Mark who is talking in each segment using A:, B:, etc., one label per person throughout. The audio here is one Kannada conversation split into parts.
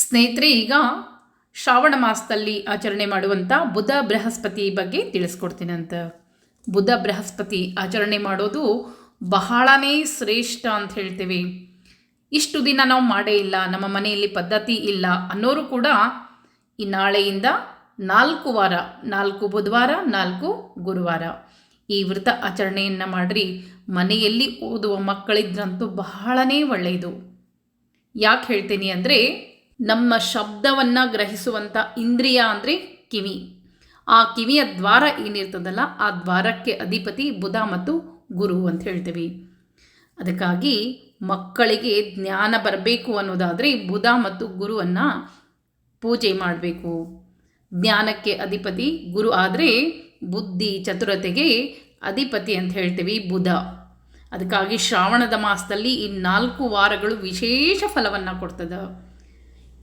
A: ಸ್ನೇಹಿತರೆ, ಈಗ ಶ್ರಾವಣ ಮಾಸದಲ್ಲಿ ಆಚರಣೆ ಮಾಡುವಂಥ ಬುಧ ಬೃಹಸ್ಪತಿ ಬಗ್ಗೆ ತಿಳಿಸ್ಕೊಡ್ತೀನಿ ಅಂತ. ಬುಧ ಬೃಹಸ್ಪತಿ ಆಚರಣೆ ಮಾಡೋದು ಬಹಳನೇ ಶ್ರೇಷ್ಠ ಅಂತ ಹೇಳ್ತೀವಿ. ಇಷ್ಟು ದಿನ ನಾವು ಮಾಡೇ ಇಲ್ಲ, ನಮ್ಮ ಮನೆಯಲ್ಲಿ ಪದ್ಧತಿ ಇಲ್ಲ ಅನ್ನೋರು ಕೂಡ ಈ ನಾಳೆಯಿಂದ ನಾಲ್ಕು ವಾರ, ನಾಲ್ಕು ಬುಧವಾರ, ನಾಲ್ಕು ಗುರುವಾರ ಈ ವ್ರತ ಆಚರಣೆಯನ್ನು ಮಾಡಿರಿ. ಮನೆಯಲ್ಲಿ ಓದುವ ಮಕ್ಕಳಿದ್ರಂತೂ ಬಹಳನೇ ಒಳ್ಳೆಯದು. ಯಾಕೆ ಹೇಳ್ತೀನಿ ಅಂದರೆ ನಮ್ಮ ಶಬ್ದವನ್ನು ಗ್ರಹಿಸುವಂಥ ಇಂದ್ರಿಯ ಅಂದರೆ ಕಿವಿ. ಆ ಕಿವಿಯ ದ್ವಾರ ಏನಿರ್ತದಲ್ಲ, ಆ ದ್ವಾರಕ್ಕೆ ಅಧಿಪತಿ ಬುಧ ಮತ್ತು ಗುರು ಅಂತ ಹೇಳ್ತೀವಿ. ಅದಕ್ಕಾಗಿ ಮಕ್ಕಳಿಗೆ ಜ್ಞಾನ ಬರಬೇಕು ಅನ್ನೋದಾದರೆ ಬುಧ ಮತ್ತು ಗುರುವನ್ನು ಪೂಜೆ ಮಾಡಬೇಕು. ಜ್ಞಾನಕ್ಕೆ ಅಧಿಪತಿ ಗುರು ಆದರೆ ಬುದ್ಧಿ ಚತುರತೆಗೆ ಅಧಿಪತಿ ಅಂತ ಹೇಳ್ತೀವಿ ಬುಧ. ಅದಕ್ಕಾಗಿ ಶ್ರಾವಣದ ಮಾಸದಲ್ಲಿ ಈ ನಾಲ್ಕು ವಾರಗಳು ವಿಶೇಷ ಫಲವನ್ನು ಕೊಡ್ತದೆ.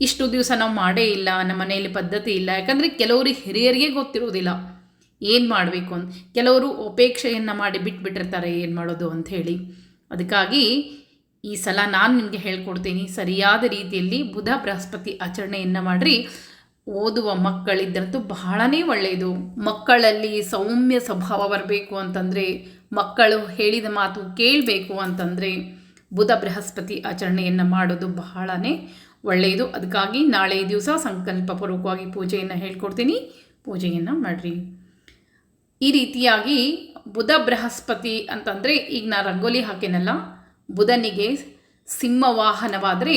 A: ಇಷ್ಟು ದಿವಸ ನಾವು ಮಾಡೇ ಇಲ್ಲ, ನಮ್ಮ ಮನೆಯಲ್ಲಿ ಪದ್ಧತಿ ಇಲ್ಲ. ಯಾಕಂದರೆ ಕೆಲವರಿಗೆ ಹಿರಿಯರಿಗೆ ಗೊತ್ತಿರೋದಿಲ್ಲ ಏನು ಮಾಡಬೇಕು ಅಂತ. ಕೆಲವರು ಉಪೇಕ್ಷೆಯನ್ನು ಮಾಡಿ ಬಿಟ್ಬಿಟ್ಟಿರ್ತಾರೆ ಏನು ಮಾಡೋದು ಅಂತ ಹೇಳಿ. ಅದಕ್ಕಾಗಿ ಈ ಸಲ ನಾನು ನಿಮಗೆ ಹೇಳ್ಕೊಡ್ತೀನಿ, ಸರಿಯಾದ ರೀತಿಯಲ್ಲಿ ಬುಧ ಬೃಹಸ್ಪತಿ ಆಚರಣೆಯನ್ನು ಮಾಡಿರಿ. ಓದುವ ಮಕ್ಕಳಿದ್ದಂತೂ ಬಹಳನೇ ಒಳ್ಳೆಯದು ಮಕ್ಕಳಲ್ಲಿ ಸೌಮ್ಯ ಸ್ವಭಾವ ಬರಬೇಕು ಅಂತಂದರೆ, ಮಕ್ಕಳು ಹೇಳಿದ ಮಾತು ಕೇಳಬೇಕು ಅಂತಂದರೆ ಬುಧ ಬೃಹಸ್ಪತಿ ಆಚರಣೆಯನ್ನು ಮಾಡೋದು ಬಹಳನೇ ಒಳ್ಳೆಯದು. ಅದಕ್ಕಾಗಿ ನಾಳೆ ದಿವಸ ಸಂಕಲ್ಪಪೂರ್ವಕವಾಗಿ ಪೂಜೆಯನ್ನು ಹೇಳ್ಕೊಡ್ತೀನಿ. ಪೂಜೆಯನ್ನು ಮಾಡಿರಿ. ಈ ರೀತಿಯಾಗಿ ಬುಧ ಬೃಹಸ್ಪತಿ ಅಂತಂದರೆ ಈಗ ನಾ ರಂಗೋಲಿ ಹಾಕೇನಲ್ಲ, ಬುಧನಿಗೆ ಸಿಂಹ ವಾಹನವಾದರೆ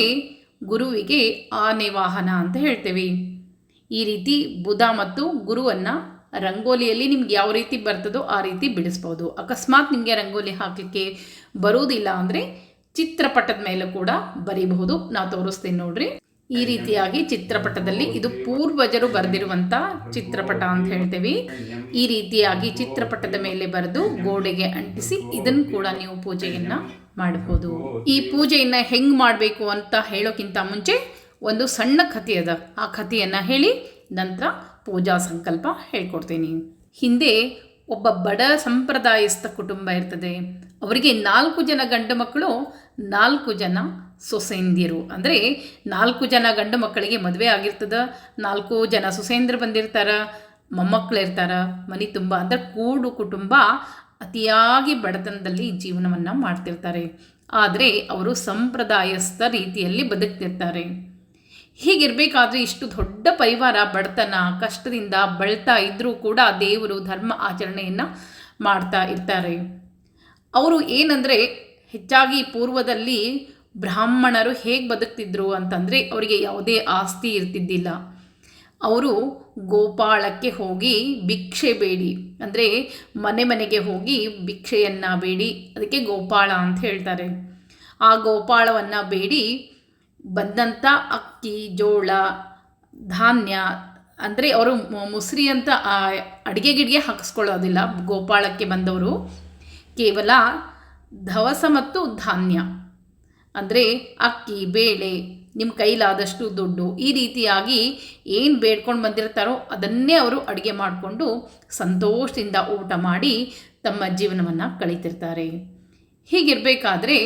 A: ಗುರುವಿಗೆ ಆನೆ ವಾಹನ ಅಂತ ಹೇಳ್ತೇವೆ. ಈ ರೀತಿ ಬುಧ ಮತ್ತು ಗುರುವನ್ನು ರಂಗೋಲಿಯಲ್ಲಿ ನಿಮ್ಗೆ ಯಾವ ರೀತಿ ಬರ್ತದೋ ಆ ರೀತಿ ಬಿಡಿಸ್ಬೋದು. ಅಕಸ್ಮಾತ್ ನಿಮಗೆ ರಂಗೋಲಿ ಹಾಕಲಿಕ್ಕೆ ಬರುವುದಿಲ್ಲ ಅಂದರೆ ಚಿತ್ರಪಟದ ಮೇಲೆ ಕೂಡ ಬರೀಬಹುದು. ನಾವು ತೋರಿಸ್ತೀನಿ ನೋಡ್ರಿ. ಈ ರೀತಿಯಾಗಿ ಚಿತ್ರಪಟದಲ್ಲಿ ಇದು ಪೂರ್ವಜರು ಬರೆದಿರುವಂತ ಚಿತ್ರಪಟ ಅಂತ ಹೇಳ್ತೇವೆ. ಈ ರೀತಿಯಾಗಿ ಚಿತ್ರಪಟದ ಮೇಲೆ ಬರೆದು ಗೋಡೆಗೆ ಅಂಟಿಸಿ ಇದನ್ನು ಕೂಡ ನೀವು ಪೂಜೆಯನ್ನ ಮಾಡಬಹುದು ಈ ಪೂಜೆಯನ್ನ ಹೆಂಗ್ ಮಾಡಬೇಕು ಅಂತ ಹೇಳೋಕ್ಕಿಂತ ಮುಂಚೆ ಒಂದು ಸಣ್ಣ ಕಥೆ ಅದ. ಆ ಕಥೆಯನ್ನ ಹೇಳಿ ನಂತರ ಪೂಜಾ ಸಂಕಲ್ಪ ಹೇಳ್ಕೊಡ್ತೀನಿ. ಹಿಂದೆ ಒಬ್ಬ ಬಡ ಸಂಪ್ರದಾಯಸ್ಥ ಕುಟುಂಬ ಇರ್ತದೆ. ಅವರಿಗೆ ನಾಲ್ಕು ಜನ ಗಂಡು ಮಕ್ಕಳು, ನಾಲ್ಕು ಜನ ಸೊಸೆಂದಿರು. ಅಂದರೆ ನಾಲ್ಕು ಜನ ಗಂಡು ಮಕ್ಕಳಿಗೆ ಮದುವೆ ಆಗಿರ್ತದ, ನಾಲ್ಕು ಜನ ಸೊಸೆಂದ್ರು ಬಂದಿರ್ತಾರ ಮೊಮ್ಮಕ್ಕಳಿರ್ತಾರ ಮನೆ ತುಂಬ ಅಂದರೆ ಕೂಡು ಕುಟುಂಬ ಅತಿಯಾಗಿ ಬಡತನದಲ್ಲಿ ಜೀವನವನ್ನು ಮಾಡ್ತಿರ್ತಾರೆ. ಆದರೆ ಅವರು ಸಂಪ್ರದಾಯಸ್ಥ ರೀತಿಯಲ್ಲಿ ಬದುಕ್ತಿರ್ತಾರೆ. ಹೀಗಿರಬೇಕಾದ್ರೆ ಇಷ್ಟು ದೊಡ್ಡ ಪರಿವಾರ ಬಡತನ, ಕಷ್ಟದಿಂದ ಬಳತಾ ಇದ್ದರೂ ಕೂಡ ದೇವರು ಧರ್ಮ ಆಚರಣೆಯನ್ನು ಮಾಡ್ತಾ ಇರ್ತಾರೆ. ಅವರು ಏನಂದರೆ, ಹೆಚ್ಚಾಗಿ ಪೂರ್ವದಲ್ಲಿ ಬ್ರಾಹ್ಮಣರು ಹೇಗೆ ಬದುಕ್ತಿದ್ರು ಅಂತಂದರೆ, ಅವರಿಗೆ ಯಾವುದೇ ಆಸ್ತಿ ಇರ್ತಿದ್ದಿಲ್ಲ. ಅವರು ಗೋಪಾಳಕ್ಕೆ ಹೋಗಿ ಭಿಕ್ಷೆ ಬೇಡಿ, ಅಂದರೆ ಮನೆ ಮನೆಗೆ ಹೋಗಿ ಭಿಕ್ಷೆಯನ್ನು ಬೇಡಿ, ಅದಕ್ಕೆ ಗೋಪಾಳ ಅಂತ ಹೇಳ್ತಾರೆ. ಆ ಗೋಪಾಳವನ್ನು ಬೇಡಿ ಬಂದಂಥ ಅಕ್ಕಿ, ಜೋಳ, ಧಾನ್ಯ, ಅಂದರೆ ಅವರು ಮುಸ್ರಿ ಅಂತ ಅಡುಗೆ ಗಿಡಿಗೆ ಹಾಕಿಸ್ಕೊಳ್ಳೋದಿಲ್ಲ. ಗೋಪಾಳಕ್ಕೆ ಬಂದವರು. ಕೇವಲ ಧವಸ ಮತ್ತು ಧಾನ್ಯ. ಅಂದರೆ ಅಕ್ಕಿ, ಬೇಳೆ ನಿಮ್ಮ ಕೈಲಾದಷ್ಟು ದುಡ್ಡು. ಈ ರೀತಿಯಾಗಿ ಏನು ಬೇಡ್ಕೊಂಡು ಬಂದಿರ್ತಾರೋ ಅದನ್ನೇ ಅವರು ಅಡುಗೆ ಮಾಡಿಕೊಂಡು ಸಂತೋಷದಿಂದ ಊಟ ಮಾಡಿ ತಮ್ಮ ಜೀವನವನ್ನು ಕಳೀತಿರ್ತಾರೆ. ಹೀಗಿರಬೇಕಾದ್ರೆ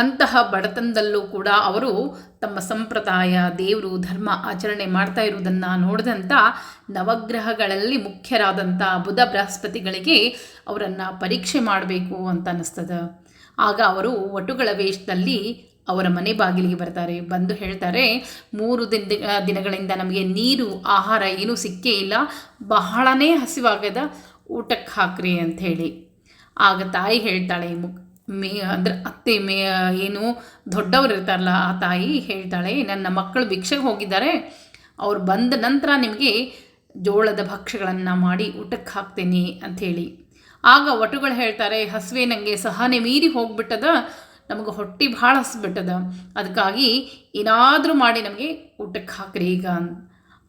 A: ಅಂತಹ ಬಡತನದಲ್ಲೂ ಕೂಡ ಅವರು ತಮ್ಮ ಸಂಪ್ರದಾಯ, ದೇವರು, ಧರ್ಮ ಆಚರಣೆ ಮಾಡ್ತಾ ಇರುವುದನ್ನು ನೋಡಿದಂಥ ನವಗ್ರಹಗಳಲ್ಲಿ ಮುಖ್ಯರಾದಂಥ ಬುಧ ಬೃಹಸ್ಪತಿಗಳಿಗೆ ಅವರನ್ನು ಪರೀಕ್ಷೆ ಮಾಡಬೇಕು ಅಂತ ಅನ್ನಿಸ್ತದೆ. ಆಗ ಅವರು ಒಟುಗಳ ವೇಷದಲ್ಲಿ ಅವರ ಮನೆ ಬಾಗಿಲಿಗೆ ಬರ್ತಾರೆ. ಬಂದು ಹೇಳ್ತಾರೆ, ಮೂರು ದಿನ ದಿನಗಳಿಂದ ನಮಗೆ ನೀರು, ಆಹಾರ ಏನೂ ಸಿಕ್ಕೇ ಇಲ್ಲ. ಬಹಳನೇ ಹಸಿವಾಗದ ಊಟಕ್ಕೆ ಹಾಕ್ರಿ ಅಂಥೇಳಿ ಆಗ ತಾಯಿ ಹೇಳ್ತಾಳೆ, ಮುಕ್ ಮೇ ಅಂದ್ರೆ ಅತ್ತೆ ಮೇ ಏನು ದೊಡ್ಡವ್ರು ಇರ್ತಾರಲ್ಲ ಆ ತಾಯಿ ಹೇಳ್ತಾಳೆ ನನ್ನ ಮಕ್ಕಳು ಭಿಕ್ಷೆಗೆ ಹೋಗಿದ್ದಾರೆ ಅವ್ರು ಬಂದ ನಂತರ ನಿಮಗೆ ಜೋಳದ ಭಕ್ಷ್ಯಗಳನ್ನು ಮಾಡಿ ಊಟಕ್ಕೆ ಹಾಕ್ತೇನೆ ಅಂಥೇಳಿ ಆಗ ಒಟುಗಳು ಹೇಳ್ತಾರೆ ಹಸುವೆ ನನಗೆ ಸಹನೆ ಮೀರಿ ಹೋಗ್ಬಿಟ್ಟದ ನಮಗೆ ಹೊಟ್ಟೆ ಭಾಳ ಹಸ್ಬಿಟ್ಟದ ಅದಕ್ಕಾಗಿ ಏನಾದರೂ ಮಾಡಿ ನಮಗೆ ಊಟಕ್ಕೆ ಹಾಕ್ರಿ ಈಗ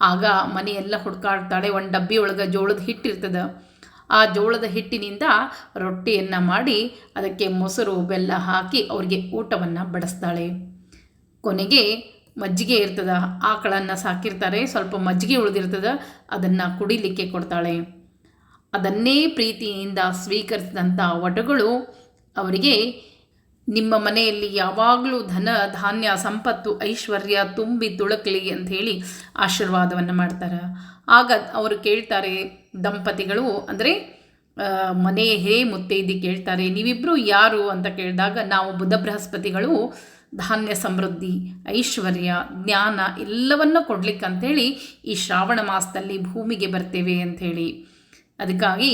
A: ಆಗ ಮನೆಯೆಲ್ಲ ಹುಡ್ಕಾಡ್ತಾಳೆ ಒಂದು ಡಬ್ಬಿ ಒಳಗೆ ಜೋಳದ ಹಿಟ್ಟಿರ್ತದೆ. ಆ ಜೋಳದ ಹಿಟ್ಟಿನಿಂದ ರೊಟ್ಟಿಯನ್ನು ಮಾಡಿ ಅದಕ್ಕೆ ಮೊಸರು, ಬೆಲ್ಲ ಹಾಕಿ ಅವರಿಗೆ ಊಟವನ್ನು ಬಡಿಸ್ತಾಳೆ. ಕೊನೆಗೆ ಮಜ್ಜಿಗೆ ಇರ್ತದ, ಆಕಳನ್ನು ಸಾಕಿರ್ತಾರೆ, ಸ್ವಲ್ಪ ಮಜ್ಜಿಗೆ ಉಳಿದಿರ್ತದ, ಅದನ್ನು ಕುಡಿಲಿಕ್ಕೆ ಕೊಡ್ತಾಳೆ. ಅದನ್ನೇ ಪ್ರೀತಿಯಿಂದ ಸ್ವೀಕರಿಸಿದಂಥ ವಟಗಳು ಅವರಿಗೆ ನಿಮ್ಮ ಮನೆಯಲ್ಲಿ ಯಾವಾಗಲೂ ಧನ, ಧಾನ್ಯ, ಸಂಪತ್ತು, ಐಶ್ವರ್ಯ ತುಂಬಿ ತುಳುಕಲಿ ಹೇಳಿ ಆಶೀರ್ವಾದವನ್ನು ಮಾಡ್ತಾರೆ. ಆಗ ಅವರು ಕೇಳ್ತಾರೆ ದಂಪತಿಗಳು ಅಂದರೆ ಮನೆ ಹೇ ಮುತ್ತೈದಿ ಕೇಳ್ತಾರೆ. ನೀವಿಬ್ಬರು ಯಾರು ಅಂತ ಕೇಳಿದಾಗ ನಾವು ಬುಧ ಬೃಹಸ್ಪತಿಗಳು ಧಾನ್ಯ ಸಮೃದ್ಧಿ, ಐಶ್ವರ್ಯ, ಜ್ಞಾನ ಎಲ್ಲವನ್ನು ಕೊಡ್ಲಿಕ್ಕೆ ಅಂಥೇಳಿ ಈ ಶ್ರಾವಣ ಮಾಸದಲ್ಲಿ ಭೂಮಿಗೆ ಬರ್ತೇವೆ ಅಂಥೇಳಿ ಅದಕ್ಕಾಗಿ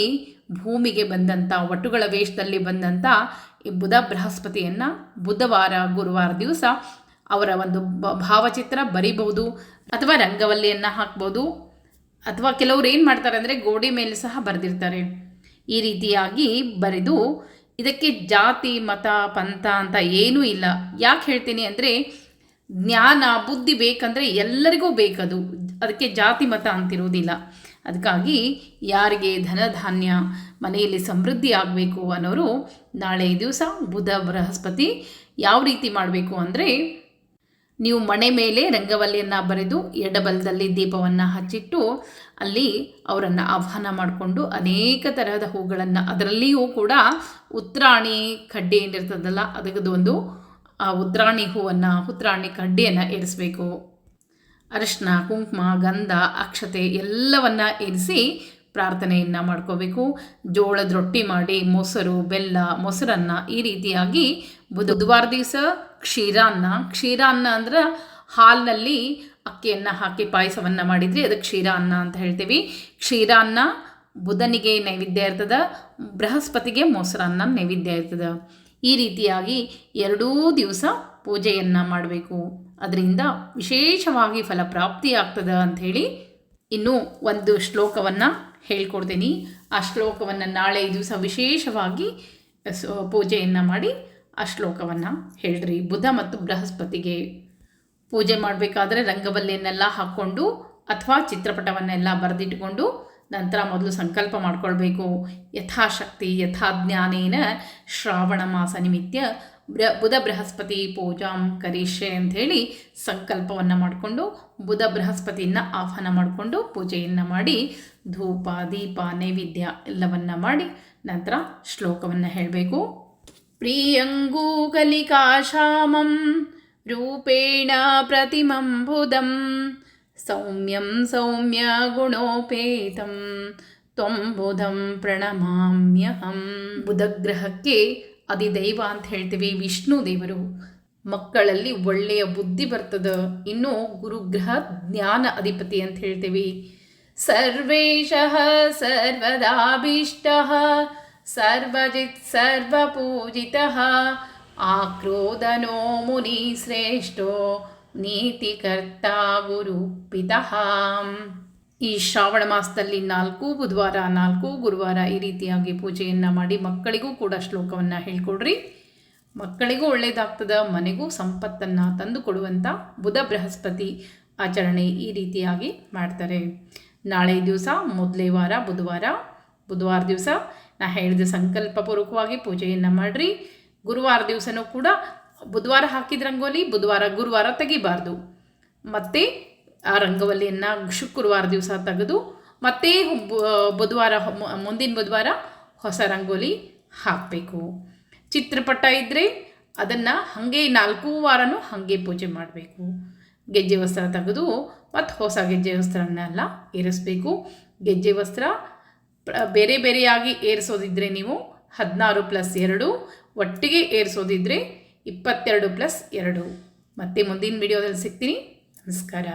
A: ಭೂಮಿಗೆ ಬಂದಂಥ ವಟುಗಳ ವೇಷದಲ್ಲಿ ಬಂದಂಥ ಈ ಬುಧ ಬೃಹಸ್ಪತಿಯನ್ನು ಬುಧವಾರ, ಗುರುವಾರ ದಿವಸ ಅವರ ಒಂದು ಭಾವಚಿತ್ರ ಬರಿಬಹುದು ಅಥವಾ ರಂಗವಲ್ಲಿಯನ್ನು ಹಾಕ್ಬೋದು. ಅಥವಾ ಕೆಲವರು ಏನು ಮಾಡ್ತಾರೆ ಅಂದರೆ ಗೋಡೆ ಮೇಲೆ ಸಹ ಬರೆದಿರ್ತಾರೆ. ಈ ರೀತಿಯಾಗಿ ಬರೆದು ಇದಕ್ಕೆ ಜಾತಿ, ಮತ, ಪಂಥ ಅಂತ ಏನೂ ಇಲ್ಲ. ಯಾಕೆ ಹೇಳ್ತೀನಿ ಅಂದರೆ ಜ್ಞಾನ, ಬುದ್ಧಿ ಬೇಕಂದರೆ ಎಲ್ಲರಿಗೂ ಬೇಕದು. ಅದಕ್ಕೆ ಜಾತಿ, ಮತ ಅಂತಿರುವುದಿಲ್ಲ. ಅದಕ್ಕಾಗಿ ಯಾರಿಗೆ ಧನಧಾನ್ಯ ಮನೆಯಲ್ಲಿ ಸಮೃದ್ಧಿ ಆಗಬೇಕು ಅನ್ನೋರು ನಾಳೆ ದಿವಸ ಬುಧ ಬೃಹಸ್ಪತಿ ಯಾವ ರೀತಿ ಮಾಡಬೇಕು ಅಂದರೆ ನೀವು ಮನೆ ಮೇಲೆ ರಂಗವಲ್ಲಿಯನ್ನು ಬರೆದು ಎಡಬಲದಲ್ಲಿ ದೀಪವನ್ನು ಹಚ್ಚಿಟ್ಟು ಅಲ್ಲಿ ಅವರನ್ನು ಆಹ್ವಾನ ಮಾಡಿಕೊಂಡು ಅನೇಕ ತರಹದ ಹೂಗಳನ್ನು ಅದರಲ್ಲಿಯೂ ಕೂಡ ಉತ್ರಾಣಿ ಕಡ್ಡಿ ಏನಿರ್ತದಲ್ಲ ಅದಕ್ಕದೊಂದು ಆ ಉತ್ರಾಣಿ ಹೂವನ್ನು, ಉತ್ರಾಣಿ ಕಡ್ಡಿಯನ್ನು ಏರಿಸಬೇಕು. ಅರಿಶಿನ, ಕುಂಕುಮ, ಗಂಧ, ಅಕ್ಷತೆ ಎಲ್ಲವನ್ನು ಇರಿಸಿ ಪ್ರಾರ್ಥನೆಯನ್ನು ಮಾಡ್ಕೋಬೇಕು. ಜೋಳದ ರೊಟ್ಟಿ ಮಾಡಿ ಮೊಸರು, ಬೆಲ್ಲ, ಮೊಸರನ್ನ ಈ ರೀತಿಯಾಗಿ ಬುಧವಾರ ದಿವಸ ಕ್ಷೀರಾನ್ನ ಕ್ಷೀರಾನ್ನ ಅಂದ್ರೆ ಹಾಲಿನಲ್ಲಿ ಅಕ್ಕಿಯನ್ನು ಹಾಕಿ ಪಾಯಸವನ್ನು ಮಾಡಿದರೆ ಅದು ಕ್ಷೀರಾನ್ನ ಅಂತ ಹೇಳ್ತೀವಿ. ಕ್ಷೀರಾನ್ನ ಬುಧನಿಗೆ ನೈವೇದ್ಯ ಇರ್ತದೆ, ಬೃಹಸ್ಪತಿಗೆ ಮೊಸರನ್ನ ನೈವೇದ್ಯ ಇರ್ತದೆ. ಈ ರೀತಿಯಾಗಿ ಎರಡೂ ದಿವಸ ಪೂಜೆಯನ್ನು ಮಾಡಬೇಕು. ಅದರಿಂದ ವಿಶೇಷವಾಗಿ ಫಲಪ್ರಾಪ್ತಿ ಆಗ್ತದೆ ಅಂಥೇಳಿ ಇನ್ನು ಒಂದು ಶ್ಲೋಕವನ್ನು ಹೇಳ್ಕೊಡ್ತೀನಿ. ಆ ಶ್ಲೋಕವನ್ನು ನಾಳೆ ದಿವಸ ವಿಶೇಷವಾಗಿ ಪೂಜೆಯನ್ನು ಮಾಡಿ ಆ ಶ್ಲೋಕವನ್ನು ಹೇಳ್ರಿ. ಬುಧ ಮತ್ತು ಬೃಹಸ್ಪತಿಗೆ ಪೂಜೆ ಮಾಡಬೇಕಾದ್ರೆ ರಂಗವಲ್ಲಿಯನ್ನೆಲ್ಲ ಹಾಕ್ಕೊಂಡು ಅಥವಾ ಚಿತ್ರಪಟವನ್ನೆಲ್ಲ ಬರೆದಿಟ್ಕೊಂಡು ನಂತರ ಮೊದಲು ಸಂಕಲ್ಪ ಮಾಡ್ಕೊಳ್ಬೇಕು. ಯಥಾಶಕ್ತಿ, ಯಥಾಜ್ಞಾನೇನ ಶ್ರಾವಣ ಮಾಸ ನಿಮಿತ್ತ ಬ್ರ, ಬುಧ ಬೃಹಸ್ಪತಿ ಪೂಜಾಂ ಕರೀಶೆ ಅಂಥೇಳಿ ಸಂಕಲ್ಪವನ್ನು ಮಾಡಿಕೊಂಡು, ಬುಧ ಬೃಹಸ್ಪತಿಯನ್ನು ಆಹ್ವಾನ ಮಾಡಿಕೊಂಡು ಪೂಜೆಯನ್ನು ಮಾಡಿ, ಧೂಪ, ದೀಪ, ನೈವೇದ್ಯ ಎಲ್ಲವನ್ನು ಮಾಡಿ ನಂತರ ಶ್ಲೋಕವನ್ನು ಹೇಳಬೇಕು. ಪ್ರಿಯಂಗೂಕಲಿಕಾಶಾಮಂ ರೂಪೇಣ ಪ್ರತಿಮಂ ಬುಧಂ ಸೌಮ್ಯಂ ಸೌಮ್ಯ ಗುಣೋಪೇತಂ ತ್ವಂ ಬುಧಂ ಪ್ರಣಮಾಮ್ಯಹಂ. ಬುಧಗ್ರಹಕ್ಕೆ ಅಧಿದೈವ ಅಂತ ಹೇಳ್ತೀವಿ. ವಿಷ್ಣು ದೇವರು ಮಕ್ಕಳಲ್ಲಿ ಒಳ್ಳೆಯ ಬುದ್ಧಿ ಬರ್ತದ. ಇನ್ನು ಗುರುಗ್ರಹ ಜ್ಞಾನ ಅಧಿಪತಿ ಅಂತ ಹೇಳ್ತೀವಿ. ಸರ್ವೇಶ ಸರ್ವದಾಭೀಷ್ಟ ಸರ್ವಜಿತ್ ಸರ್ವಪೂಜಿತಃ ಆಕ್ರೋದನೋ ಮುನಿ ಶ್ರೇಷ್ಠೋ ನೀತಿಕರ್ತ ಗುರು ಪಿತಃ ಈ ಶ್ರಾವಣ ಮಾಸದಲ್ಲಿ ನಾಲ್ಕು ಬುಧವಾರ, ನಾಲ್ಕು ಗುರುವಾರ ಈ ರೀತಿಯಾಗಿ ಪೂಜೆಯನ್ನು ಮಾಡಿ ಮಕ್ಕಳಿಗೂ ಕೂಡ ಶ್ಲೋಕವನ್ನು ಹೇಳ್ಕೊಡ್ರಿ. ಮಕ್ಕಳಿಗೂ ಒಳ್ಳೆಯದಾಗ್ತದ ಮನೆಗೂ ಸಂಪತ್ತನ್ನು ತಂದು ಕೊಡುವಂಥ ಬುಧ ಬೃಹಸ್ಪತಿ ಆಚರಣೆ ಈ ರೀತಿಯಾಗಿ ಮಾಡ್ತಾರೆ. ನಾಳೆ ದಿವಸ, ಮೊದಲೇ ವಾರ, ಬುಧವಾರ ಬುಧವಾರ ದಿವಸ ನಾ ಹೇಳಿದ ಸಂಕಲ್ಪಪೂರ್ವಕವಾಗಿ ಪೂಜೆಯನ್ನು ಮಾಡಿರಿ. ಗುರುವಾರ ದಿವಸನೂ ಕೂಡ ಬುಧವಾರ ಹಾಕಿದ ರಂಗೋಲಿ ಬುಧವಾರ, ಗುರುವಾರ ತೆಗಿಬಾರ್ದು. ಮತ್ತು ಆ ರಂಗವಲ್ಲಿಯನ್ನು ಶುಕ್ರವಾರ ದಿವಸ ತೆಗೆದು ಮತ್ತೆ ಬುಧವಾರ ಮುಂದಿನ ಬುಧವಾರ ಹೊಸ ರಂಗೋಲಿ ಹಾಕಬೇಕು. ಚಿತ್ರಪಟ ಇದ್ದರೆ ಅದನ್ನು ಹಾಗೆ ನಾಲ್ಕು ವಾರನೂ ಹಾಗೆ ಪೂಜೆ ಮಾಡಬೇಕು. ಗೆಜ್ಜೆ ವಸ್ತ್ರ ತೆಗೆದು ಮತ್ತು ಹೊಸ ಗೆಜ್ಜೆ ವಸ್ತ್ರನ್ನೆಲ್ಲ ಏರಿಸಬೇಕು. ಗೆಜ್ಜೆ ವಸ್ತ್ರ ಬೇರೆ ಬೇರೆಯಾಗಿ ಏರಿಸೋದಿದ್ರೆ ನೀವು ಹದಿನಾರು ಪ್ಲಸ್ ಎರಡು, ಒಟ್ಟಿಗೆ ಏರಿಸೋದಿದ್ರೆ ಇಪ್ಪತ್ತೆರಡು ಪ್ಲಸ್ ಎರಡು. ಮತ್ತೆ ಮುಂದಿನ ವಿಡಿಯೋದಲ್ಲಿ ಸಿಗ್ತೀನಿ. ನಮಸ್ಕಾರ.